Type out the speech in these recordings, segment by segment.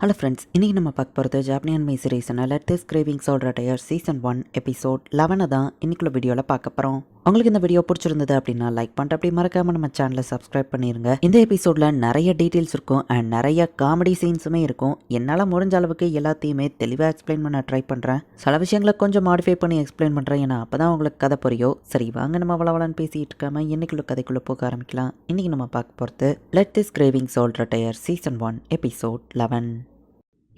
Hello friends இன்றைக்கி நம்ம பார்க்க போகிறது ஜாப்னியன் மை சீரீஸ்னா லெட் கிரேவிங்ஸ் ஆல் சோல்ற டயர் சீசன் ஒன் எபிசோட் லெவனை தான் இன்றைக்குள்ள வீடியோவில் பார்க்க போகிறோம் உங்களுக்கு இந்த வீடியோ பிடிச்சிருந்தது அப்படின்னா லைக் பண்ணிட்டு அப்படி மறக்காமல் நம்ம சேனலை சப்ஸ்கிரைப் பண்ணிருங்க. இந்த எபிசோடில் நிறைய டீட்டெயில்ஸ் இருக்கும் அண்ட் நிறைய காமெடி சீன்ஸுமே இருக்கும். என்னால் முடிஞ்ச அளவுக்கு எல்லாத்தையுமே தெளிவாக எக்ஸ்பிளைன் பண்ண ட்ரை பண்ணுறேன் சில விஷயங்களை கொஞ்சம் மாடிஃபை பண்ணி எக்ஸ்பிளைன் பண்ணுறேன் ஏன்னா அப்போ தான் உங்களுக்கு கதை புரியும் சரி வாங்க நம்ம வளவலன்னு பேசிகிட்டு இருக்காம இன்னைக்குள்ள கதைக்குள்ளே போக ஆரம்பிக்கலாம். இன்றைக்கி நம்ம பார்க்க போகிறது let this cravings all tier season one episode eleven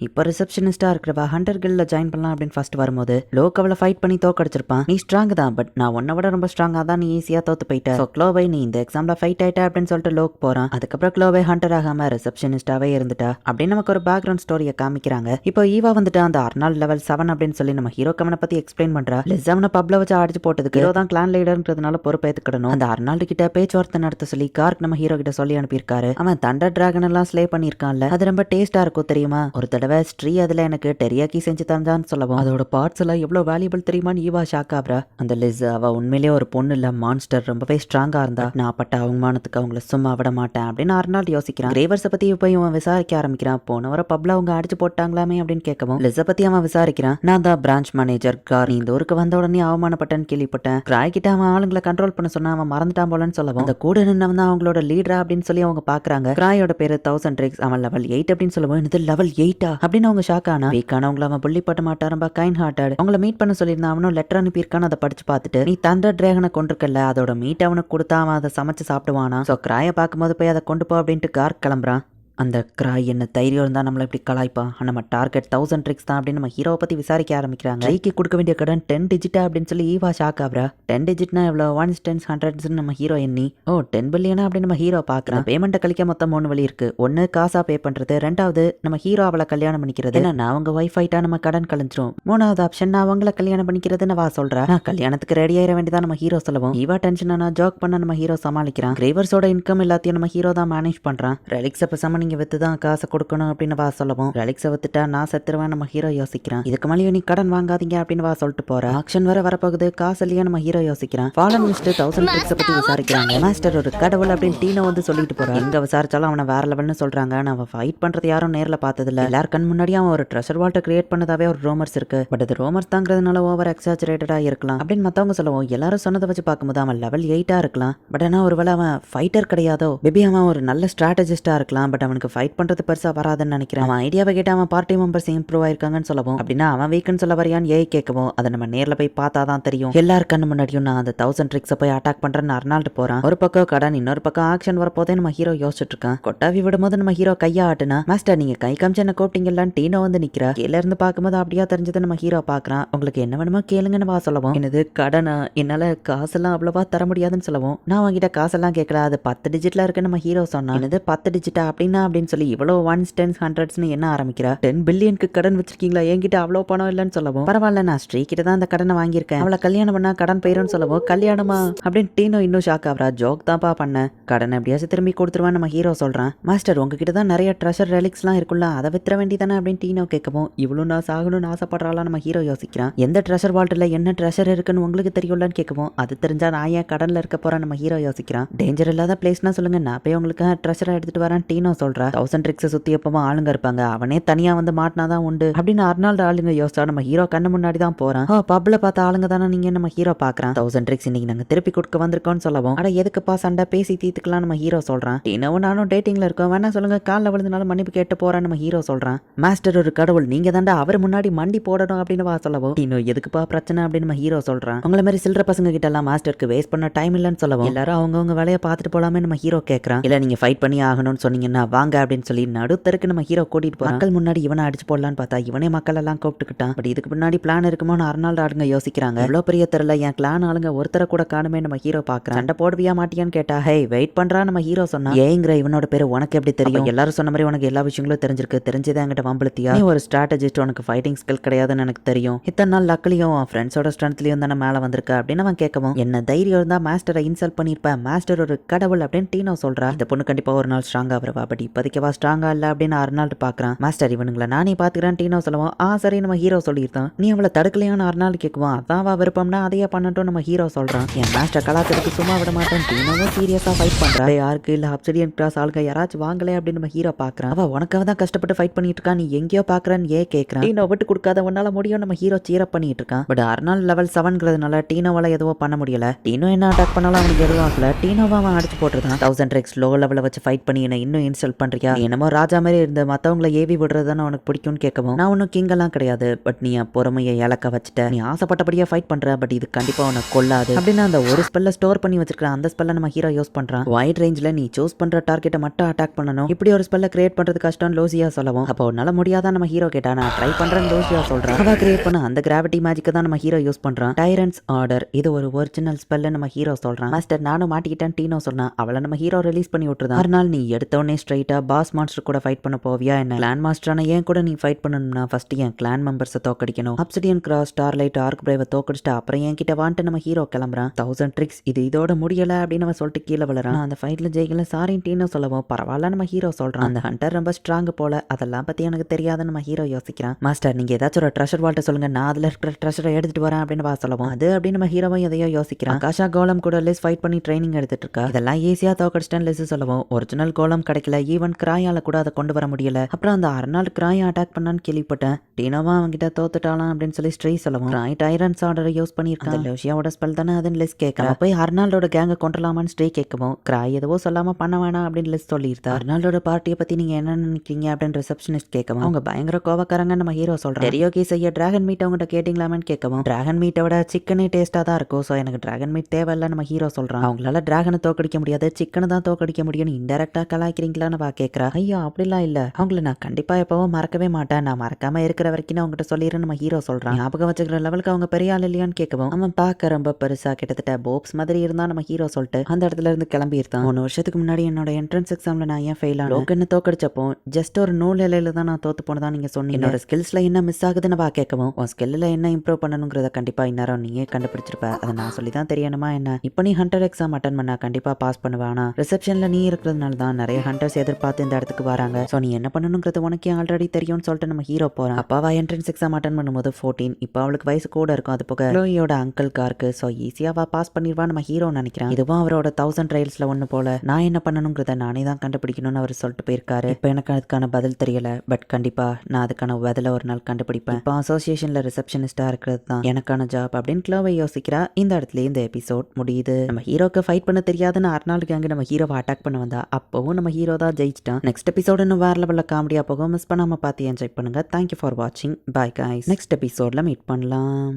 இப்போ ரிசப்ஷனிஸ்டாக இருக்கிறவ ஹண்டர் கில்ல ஜாயின் பண்ணலாம் அப்படின்னு ஃபர்ஸ்ட் வரும்போது லோக் அவளை ஃபைட் பண்ணி தோக்கடிச்சிருப்பான் நீ ஸ்ட்ராங் தான் பட் நான் உன்னை விட ரொம்ப ஸ்ட்ராங்காக தான் நீ ஈஸியாக தோத்து போயிட்ட. ஸோ க்ளோவை நீ இந்த எக்ஸாமில் ஃபைட் ஆயிட்ட அப்படின்னு சொல்லிட்டு லோக் போகிறான் அதுக்கப்புறம் க்ளோவை ஹண்டர் ஆகாம ரிசப்ஷனிஸ்டாவே இருந்துட்டா. அப்படின்னு நமக்கு ஒரு பேக்ரவுண்ட் ஸ்டோரியை காமிக்கிறாங்க. இப்போ ஈவா வந்துட்டு அந்த அர்னால் லெவல் செவன் அப்படின்னு சொல்லி நம்ம ஹீரோ கமனை பற்றி எக்ஸ்பிளைன் பண்ணுறா லிஸ் அவனை பப்ல வச்சு அடிச்சு போட்டதுக்கு ஹீரோ தான் கிளான் லீடர்ன்றதுனால பொறுப்பேற்றுக்கிடணும் அந்த அர்னால்டு கிட்ட பேச்சுவார்த்தை நடத்த சொல்லி கார்க் நம்ம ஹீரோ கிட்ட சொல்லி அனுப்பியிருக்காரு. அவன் தண்டர் டிராகன் எல்லாம் ஸ்லே பண்ணியிருக்கான்ல. அது ரொம்ப டேஸ்டா இருக்கும் தெரியுமா? ஒரு தடவை ஸ்ரீ அதுல எனக்கு டெரியாக்கி செஞ்சு தந்தான்னு சொல்லவும். அதோட பார்ட்ஸ் எல்லாம் எவ்வளவு வேல்யூபிள் தெரியுமான்னு ஈவா ஷாக் ஆகுறா. அந்த லிஸ் அவ உண்மையிலேயே ஒரு பொண்ணு இல்ல மான்ஸ்டர் ரொம்பவே ஸ்ட்ராங்கா இருந்தா. நான் பட்ட அவமானத்துக்கு அவங்கள சும்மா விட மாட்டேன் அப்படின்னு அர்னால்ட் யோசிக்கிறான். கிரேவர்ஸை பத்தி போய் இவன் விசாரிக்க ஆரம்பிக்கிறான். போன வர பப்ல அவங்க அடிச்சு போட்டாங்களாமே அப்படின்னு கேட்கவும் லிஸை பத்தி அவன் விசாரிக்கிறான். நான் தான் பிரான்ச் மேனேஜர் கார். நீ இந்த ஊருக்கு வந்த உடனே அவமானப்பட்டேன்னு கேள்விப்பட்டேன். கிராய் கிட்ட அவன் ஆளுங்களை கண்ட்ரோல் பண்ண சொன்னா அவன் மறந்துட்டான் போலன்னு சொல்லவும் அந்த கூட நின்னவன் தான் அவங்களோட லீடரா அப்படின்னு சொல்லி அவங்க பாக்குறாங்க. கிராயோட பேரு தௌசண்ட் ட்ரிக்ஸ் அவன் லெவல் எயிட் அப்படின்னு சொல்லவும் இது லெவல் எயிட்டா அப்படின்னு அவங்க ஷாக் ஆனா வீக்கானவங்கள அவன் புள்ளி பட்ட மாட்டா ரொம்ப கைண்ட் ஹார்ட்டட் அவங்கள மீட் பண்ண சொல்லியிருந்தான் அவனும் லெட்டர் அனுப்பியிருக்கான்னு அதை படிச்சு பார்த்துட்டு நீ தண்டர் டிராகனை கொண்டிருக்கல அதோட மீட் அவனுக்கு கொடுத்தா அவன் அதை சமைச்சு சாப்பிடுவானா? ஸோ கிராயை பார்க்கும்போது போய் அதை கொண்டு போ அப்படின்ட்டு கார்க் கிளம்புறான். அந்த கிராய் என்ன தைரியம் இருந்தால் நம்மளை இப்படி கலாய்ப்பான் ஆனா, நம்ம டார்கெட் தௌசண்ட் ட்ரிக்ஸ் தான் அப்படின்னு நம்ம ஹீரோவை பற்றி விசாரிக்க ஆரம்பிக்கிறாங்க. கைக்கு கொடுக்க வேண்டிய கடன் டென் டிஜிட்டா அப்படின்னு சொல்லி ஈவா ஷாக் ஆகுறா. டென் டிஜிட்னா எவ்வளோ? ஒன்ஸ் டென்ஸ் ஹண்ட்ரட்ஸ்னு நம்ம ஹீரோ எண்ணி ஓ டென் பில்லியனா அப்படின்னு நம்ம ஹீரோ பார்க்குறான் பேமெண்ட்டை கழிக்க மொத்தம் மூணு வழி இருக்கு. ஒன்று காசா பே பண்ணுறது ரெண்டாவது நம்ம ஹீரோ அவளை கல்யாணம் பண்ணிக்கிறது. ஏன்னா அவங்க ஒய்ஃப் ஆயிட்டா நம்ம கடன் கழிஞ்சிரும். மூணாவது ஆப்ஷன் நான் அவங்கள கல்யாணம் பண்ணிக்கிறதுன்னு வா சொல்றா. நான் கல்யாணத்துக்கு ரெடி ஆயிட வேண்டியதா நம்ம ஹீரோ சொல்லவும். ஈவா டென்ஷன் நான் ஜோக் பண்ண நம்ம ஹீரோ சமாளிக்கிறான். கிரேவர்ஸோட இன்கம் எல்லாத்தையும் நம்ம ஹீரோ தான் மேனேஜ் பண்றான். ரெலிக்ஸை பேசாம நீங்க வித்து தான் காசை கொடுக்கணும் அப்படின்னு வா சொல்லவும். ரெலிக்ஸை வித்துட்டா நான் செத்துருவேன் நம்ம ஹீரோ யோசிக்கிறான். இதுக்கு மேலேயும் நீ கடன் வாங்காதீங்க அப்படின்னு வா சொல்லிட்டு போற. ஆக்ஷன் வர வரப்போகுது காசு இல்லையா நம்ம ஹீரோ யோசிக்கிறான். ஃபாலன் மிஸ்டர் தௌசண்ட் ட்ரிக்ஸை பத்தி விசாரிக்கிறாங்க. மாஸ்டர் ஒரு கடவுள் அப்படின்னு டீனோ வந்து சொல்லிட்டு போறான். எங்க விசாரிச்சாலும் அவனை வேற லெவல்னு சொல்றாங்க. நான் ஃபைட் பண்றது யாரும் நேர்ல பார்த்ததில்ல. எல்லார் கண் முன்னாடி அவன் ஒரு ட்ரெஷர் வால்ட்டை கிரியேட் பண்ணதாவே ஒரு ரோமர்ஸ் இருக்கு. பட் அது ரோமர்ஸ் தாங்கிறதுனால ஓவர் எக்ஸாச்சுரேட்டடா இருக்கலாம். அப்படின்னு மத்தவங்க சொல்லுவோம் எல்லாரும் சொன்னதை வச்சு பார்க்கும்போது அவன் லெவல் எயிட்டா இருக்கலாம். பட் ஆனா ஒருவேளை அவன் ஃபைட்டர் கிடையாதோ? மேபி அவன் ஒரு நல்ல ஸ்ட்ராட்டஜிஸ்டா இருக்கலாம். பட் அவனுக்கு ஃபைட் பண்றது பெருசா வராதுன்னு நினைக்கிறேன். அவன் ஐடியாவை கேட்டு அவன் பார்ட்டி மெம்பர்ஸ் இம்ப்ரூவ் ஆயிருக்காங்கன்னு சொல்லவும். அப்படின்னா அவன் வீக்குன்னு சொல்ல வரையான்னு ஏ கேட்கவும். அதை நம்ம நேர்ல போய் பார்த்தா தான் தெரியும். எல்லாரு கண்ணு முன்னாடியும் நான் அந்த தௌசண்ட் ட்ரிக்ஸை போய் அட்டாக் பண்றேன்னு அர்னால்டு போறான். ஒரு பக்கம் கடன் இன்னொரு பக்கம் ஆக்ஷன் வரப்போதே நம்ம ஹீரோ யோசிச்சுட்டு இருக்கான். கொட்டாவி விடும்போது நம்ம ஹீரோ கையா ஆட்டுனா மாஸ்டர் நீங்க கை காமிச்சு என்ன கூப்பிட்டீங்களான்னு டீனோ வந்து நிக்கிறா? கீழ இருந்து பார்க்கும்போது அப்படியா தெரிஞ்சது நம்ம ஹீரோ பாக்குறான் உங்களுக்கு என்ன வேணுமோ கேளுங்கன்னு வா சொல்லவும். என்னது கடனா? என்னால காசெல்லாம் அவ்வளவா தர முடியாதுன்னு சொல்லவும். நான் உங்ககிட்ட காசெல்லாம் கேட்கல. அது பத்து டிஜிட்ல இருக்கு நம்ம ஹீரோ சொன்னா என்னது பத்து டிஜிட்டா அப்படின்னா அப்படின்னு சொல்லி இவ்வளவு ஒன்ஸ் டென்ஸ் ஹண்ட்ரட்ஸ்னு என்ன ஆரம்பிக்கிறா? டென் பில்லியனுக்கு கடன் வச்சிருக்கீங்களா? என்கிட்ட அவ்வளோ பணம் இல்லைன்னு சொல்லவும் பரவாயில்ல நான் ஸ்ரீ கிட்ட தான் அந்த கடனை வாங்கியிருக்கேன். அவளை கல்யாணம் பண்ணா கடன் போயிரும்னு சொல்லவும் கல்யாணமா? அப்படின்னு டீனோ இன்னும் ஷாக் ஆகிறா. ஜோக் தான்ப்பா பண்ண. கடன் எப்படியாச்சும் திரும்பி கொடுத்துருவான்னு நம்ம ஹீரோ சொல்றான். மாஸ்டர் உங்ககிட்ட தான் நிறைய ட்ரெஷர் ரெலிக்ஸ்லாம் இருக்குல்ல அதை வித்துற வேண்டியதானே? அப்படின்னு டீனோ கேட்கவும் இவ்வளோ நான் சாகணும்னு ஆசைப்படுறாளா? நம்ம ஹீரோ யோசிக்கிறான். எந்த ட்ரெஷர் வால்ட்டில் என்ன ட்ரெஷர் இருக்குன்னு உங்களுக்கு தெரியும்லன்னு கேட்கவும் அது தெரிஞ்சா நான் ஏன் கடனில் இருக்க போகிறேன் நம்ம ஹீரோ யோசிக்கிறான். டேஞ்சர் இல்லாத பிளேஸ்னா சொல்லுங்க நான் போய் உங்களுக்கு ட்ரெஷரை எடுத்துட்டு வரேன் டீனோ சொல்கிறா தௌசண்ட் ட்ரிக்ஸை சுத்தி எப்பவும் ஆளுங்க இருப்பாங்க. அவனே தனியா வந்து மாட்டினாதான் உண்டு. அப்படின்னு அர்னால்டு ஆளுங்க யோசிச்சா நம்ம ஹீரோ கண்ணு முன்னாடி தான் போறான். ஓ பப்ல பார்த்த ஆளுங்க தானே நீங்க நம்ம ஹீரோ பார்க்குறான். தௌசண்ட் ட்ரிக்ஸ் இன்னைக்கு நாங்க திருப்பி கொடுக்க வந்திருக்கோம்னு சொல்லவும். ஆனால் எதுக்குப்பா சண்டை பேசி தீத்துக்கலாம் நம்ம ஹீரோ சொல்றான். டீனோவும் நானும் டேட்டிங்ல இருக்கோம். வேணா சொல்லுங்க காலில் விழுந்தனால மன்னிப்பு கேட்டு போறேன் நம்ம ஹீரோ சொல்றான். மாஸ்டர் ஒரு கடவுள் நீங்கள் தாண்டா அவர் முன்னாடி மண்டி போடணும் அப்படின்னு வா சொல்லவும். இன்னும் எதுக்குப்பா பிரச்சனை அப்படின்னு நம்ம ஹீரோ சொல்றான். உங்களை மாதிரி சில்லற பசங்க கிட்ட எல்லாம் மாஸ்டருக்கு வேஸ்ட் பண்ண டைம் இல்லைன்னு சொல்லவும். எல்லாரும் அவங்கவுங்க வேலையை பார்த்துட்டு போலாமே நம்ம ஹீரோ கேட்குறான் இல்ல நீங்க ஃபைட் பண்ணி ஆகணும்னு சொன்னீங்கன்னா வாங்க அப்படின்னு சொல்லி நடுத்தருக்கு நம்ம ஹீரோ கூட்டிட்டு மக்கள் முன்னாடி இவனை அடிச்சு போடலான்னு பார்த்தா இவனே மக்கள் எல்லாம் கூப்பிட்டுக்கிட்டான். பட் இதுக்கு முன்னாடி பிளான் இருக்குமோன்னு அர்னால்டு ஆளுங்க யோசிக்கிறாங்க. எவ்வளோ பெரிய தெருல என் கிளான் ஆளுங்க ஒருத்தரை கூட காணுமே நம்ம ஹீரோ பாக்குறான் சண்டை போடுவியா மாட்டியான்னு கேட்டா ஹே வெயிட் பண்றா நம்ம ஹீரோ சொன்னா. ஏங்கிற இவனோட பேரு உனக்கு எப்படி தெரியும்? எல்லாரும் சொன்ன மாதிரி உனக்கு எல்லா விஷயங்களும் தெரிஞ்சிருக்கு. தெரிஞ்சதை என்கிட்ட வம்பளுத்தியா நீ ஒரு ஸ்ட்ராட்டஜிஸ்ட் உனக்கு ஃபைட்டிங் ஸ்கில் கிடையாதுன்னு எனக்கு தெரியும். இத்தனை நாள் லக்லியும் ஃப்ரெண்ட்ஸோட ஸ்ட்ரென்த்லயும் தானே மேல வந்திருக்க அப்படின்னு அவன் கேட்கவும். என்ன தைரியம் இருந்தா மாஸ்டரை இன்சல்ட் பண்ணிருப்ப மாஸ்டர் ஒரு கடவுள் அப்படின்னு டீனோ சொல்றா. இந்த பொண்ணு கண்டிப்பா ஒரு நாள் ஸ்ட்ராங்கா வருவா. பட் இப்போதைக்கு அவ ஸ்ட்ராங்கா இல்லை அப்படின்னு அர்னால்டு பார்க்குறான். மாஸ்டர் இவனுங்கள நானே பார்த்துக்கிறேன் டீனோ சொல்லுவோம் ஆ சரி நம்ம ஹீரோ சொல்லியிருந்தான். நீ அவளை தடுக்கலையான்னு அர்னால்டு கேட்குவான். அதான் விருப்பம்னா அதையே பண்ணட்டும் நம்ம ஹீரோ சொல்கிறான் என் மாஸ்டர் கலாத்துக்கு சும்மா விட மாட்டேன். டீனோவும் சீரியஸாக ஃபைட் பண்ணுறா யாருக்கு இல்லை அப்சிடியன் கிராஸ் ஆளுங்க யாராச்சும் வாங்கலே அப்படின்னு நம்ம ஹீரோ பார்க்குறான். அவள் உனக்காக தான் கஷ்டப்பட்டு ஃபைட் பண்ணிட்டு இருக்கா. நீ எங்கேயோ பார்க்குறான்னு ஏன் கேட்குறான்? டீனோ விட்டு கொடுக்காத உன்னால முடியும். நம்ம ஹீரோ சீரப் பண்ணிட்டு இருக்கான். பட் அர்னால் லெவல் செவன்ங்கிறதுனால டீனோவால எதுவும் பண்ண முடியல. டீனோ என்ன அட்டாக் பண்ணாலும் அவனுக்கு எதுவும் ஆகல. டீனோவை அவன் அடிச்சு போட்டுருந்தான். தௌசண்ட் ரெக்ஸ் லோ லெவலில் வச்சு ஃபைட் பண்ணி என்ன இன்னும் இன்சல்ட் பண்ணுறியா நீ என்னமோ ராஜா மாதிரி இருந்த மத்தவங்கள ஏவி விடுறது தானே உனக்கு பிடிக்கும்னு கேட்கவும். நான் ஒன்றும் கிங்கெல்லாம் கிடையாது பட் நீ என் பொறுமையை இழக்க வச்சுட்ட. நீ ஆசைப்பட்டபடியாக ஃபைட் பண்ற பட் இது கண்டிப்பாக உனக்கு கொல்லாது. அப்படின்னு அந்த ஒரு ஸ்பெல்ல ஸ்டோர் பண்ணி வச்சிருக்கிற அந்த ஸ்பெல்ல நம்ம ஹீரோ யூஸ் பண்றான். வைட் ரேஞ்சில் நீ சூஸ் பண்ற டார்கெட்டை மட்டும் அட்டாக் பண்ணணும். இப்படி ஒரு ஸ்பெல்ல கிரியேட் பண்ணுறது கஷ்டம் லோசியா சொல்லவும். அப்போ உன்னால முடியாதான் நம்ம ஹீரோ கேட்டா? நான் ட்ரை பண்ணுறேன் லோசியா சொல்கிறேன் அவ கிரியேட் பண்ண அந்த கிராவிட்டி மேஜிக்கை தான் நம்ம ஹீரோ யூஸ் பண்ணுறான் டைரன்ஸ் ஆர்டர் இது ஒரு ஒரிஜினல் ஸ்பெல்ல நம்ம ஹீரோ சொல்கிறான் மாஸ்டர் நானும் மாட்டிக்கிட்டேன் டீனோ சொன்னான். அவளை நம்ம ஹீரோ ரிலீஸ் பண்ணி விட்டுருதான். மறுநாள் நீ எடுத்தோடனே ஸ்ட்ரைட்டா பாஸ் மாஸ்டர் கூட ஃபைட் பண்ண போவியா என்ன? கிளான் மாஸ்டரான ஏன் கூட நீ ஃபைட் பண்ணணும்னா ஃபர்ஸ்ட் என் கிளான் மெம்பர்ஸை தோக்கடிக்கணும். Obsidian cross star light arc பிரைவை தோக்கடிச்சிட்டு அப்புறம் என் கிட்ட வாண்ட்டு நம்ம ஹீரோ கிளம்புறான். தௌசண்ட் ட்ரிக்ஸ் இது இதோட முடியல அப்படின்னு அவன் சொல்லிட்டு கீழே விழுறான். அந்த ஃபைட்ல ஜெயிக்கல சாரின் டீனோ சொல்லவும் பரவாயில்ல நம்ம ஹீரோ சொல்றான். அந்த ஹண்டர் ரொம்ப ஸ்ட்ராங் போல அதெல்லாம் பத்தி எனக்கு தெரியாதுன்னு நம்ம ஹீரோ யோசிக்கிறான். மாஸ்டர் நீங்க ஏதாச்சும் ஒரு ட்ரெஷர் வால்ட்ட சொல்லுங்க நான் அதுல இருக்கிற ட்ரெஷரை எடுத்துட்டு வரேன் அப்படின்னு வா சொல்லவும். அது அப்படின்னு நம்ம ஹீரோவும் எதையோ யோசிக்கிறான். காஷா கோலம் கூட லெஸ் ஃபைட் பண்ணி ட்ரைனிங் எடுத்துட்டு இருக்கா? இதெல்லாம் ஈஸியா தோக்கடிச்சிட்டேன் லெஸ் சொல்லவும். ஒரிஜினல் கோலம் கிடைக்கல ஈவன் கிராயால கூட அதை கொண்டு வர முடியல. அப்புறம் அந்த அர்னால் கிராயை அட்டாக் பண்ணான்னு கேள்விப்பட்டேன். டீனோவா அவன்கிட்ட தோத்துட்டாலாம் அப்படின்னு சொல்லி ஸ்ட்ரீ சொல்லவும் கிராய் டைரன்ஸ் ஆர்டரை யூஸ் பண்ணியிருக்கான். லோஷியாவோட ஸ்பெல் தானே அதுன்னு லிஸ் கேட்கலாம் போய் அர்னால்டோட கேங்கை கொண்டுலாமான்னு ஸ்ட்ரீ கேட்கவும் கிராய் எதுவோ சொல்லாம பண்ண வேணாம் அப்படின்னு லிஸ் சொல்லியிருந்தா. அர்னால்டோட பார்ட்டியை பத்தி நீங்க என்ன நினைக்கிறீங்க அப்படின்னு ரிசப்ஷனிஸ்ட் கேட்கவும் அவங்க பயங்கர கோவக்காரங்க நம்ம ஹீரோ சொல்றாங்க டெரியோகி செய்ய டிராகன் மீட் அவங்ககிட்ட கேட்டிங்களாமேன்னு கேட்கவும் டிராகன் மீட்டை விட சிக்கனே டேஸ்டா தான் இருக்கும் ஸோ எனக்கு டிராகன் மீட் தேவையில்ல நம்ம ஹீரோ சொல்றான். அவங்களால டிராகனை தோக்கடிக்க முடியாது சிக்கனை தான் தோக்கடிக்க முடியும்னு இன்டெரக்டா கலாய்க்கிறீங்களான்னு வா கேட்குறா ஐயோ அப்படிலாம் இல்ல. அவங்கள நான் கண்டிப்பா எப்பவும் மறக்கவே மாட்டேன். நான் மறக்காம இருக்கிற வரைக்கும் நான் அவங்ககிட்ட சொல்லிடுறேன் நம்ம ஹீரோ சொல்றான். ஞாபகம் வச்சுக்கிற லெவலுக்கு அவங்க பெரிய ஆள் இல்லையான்னு கேட்கவும் அவன் பார்க்க ரொம்ப பெருசா கிட்டத்தட்ட போப்ஸ் மாதிரி இருந்தா நம்ம ஹீரோ சொல்லிட்டு அந்த இடத்துல இருந்து கிளம்பி இருந்தான் மூணு வருஷத்துக்கு முன்னாடி என்னோட என்ட்ரன்ஸ் எக்ஸாம்ல நான் ஏன் ஃபெயில் ஆனோம் என்ன தோக்கடிச்சப்போ ஜஸ்ட் ஒரு நூல் இலையில தான் நான் தோத்து போனதான் நீங்க சொன்னீங்க. என்னோட ஸ்கில்ஸ்ல என்ன மிஸ் ஆகுதுன்னு வா கேட்கவும் உன் ஸ்கில்ல என்ன இம்ப்ரூவ் பண்ணணுங்கிறத கண்டிப்பா இந்நேரம் நீயே கண்டுபிடிச்சிருப்ப. அதை நான் சொல்லி தான் தெரியணுமா என்ன? இப்போ நீ ஹண்டர் எக்ஸாம் அட்டன் பண்ணா கண்டிப்பா பாஸ் பண்ணுவானா ரிசப்ஷன்ல நீ இருக்கிறதுனால தான் நிறைய ஹண்டர்ஸ் எதிர்பார்த்து இந்த இடத்துக்கு வராங்க. ஸோ நீ என்ன பண்ணணுங்கிறது உனக்கு ஆல்ரெடி தெரியும்னு சொல்லிட்டு நம்ம ஹீரோ போறான் அப்பாவா என்ட்ரன்ஸ் எக்ஸாம் அட்டன் பண்ணும்போது ஃபோர்டீன் இப்போ அவளுக்கு வயசு கூட இருக்கும். அது போக ஹீரோயோட அங்கிள் காருக்கு ஸோ ஈஸியாவா பாஸ் பண்ணிடுவா நம்ம ஹீரோ நினைக்கிறான். இதுவும் அவரோட தௌசண்ட் ட்ரையல்ஸில் ஒன்று போல. நான் என்ன பண்ணணுங்கிறத நானே தான் கண்டுபிடிக்கணும்னு அவர் சொல்லிட்டு போயிருக்காரு. இப்போ எனக்கு அதுக்கான பதில் தெரியல. பட் கண்டிப்பா நான் அதுக்கான பதில ஒரு நாள் கண்டுபிடிப்பேன். இப்போ அசோசியேஷன்ல ரிசப்ஷனிஸ்டா இருக்கிறது தான் எனக்கான ஜாப் அப்படின்னு கிளோவை யோசிக்கிறா. இந்த இடத்துல இந்த எபிசோட் முடியுது. நம்ம ஹீரோக்கு ஃபைட் பண்ண தெரியாதுன்னு அர்நாள் அங்கே நம்ம ஹீரோவை அட்டாக் பண்ண வந்தா அப்பவும் நம்ம ஹீரோ தான் ஜெயிச்சிட்டான். நெக்ஸ்ட் எபிசோடு இன்னும் வேற லெவலில் காமெடியாக போகும் மிஸ் பண்ணாமல் பார்த்து என்ஜாய் பண்ணுங்கள் தேங்க்யூ ஃபார் வாட்சிங் பாய் காய்ஸ் நெக்ஸ்ட் எபிசோட்ல மீட் பண்ணலாம்.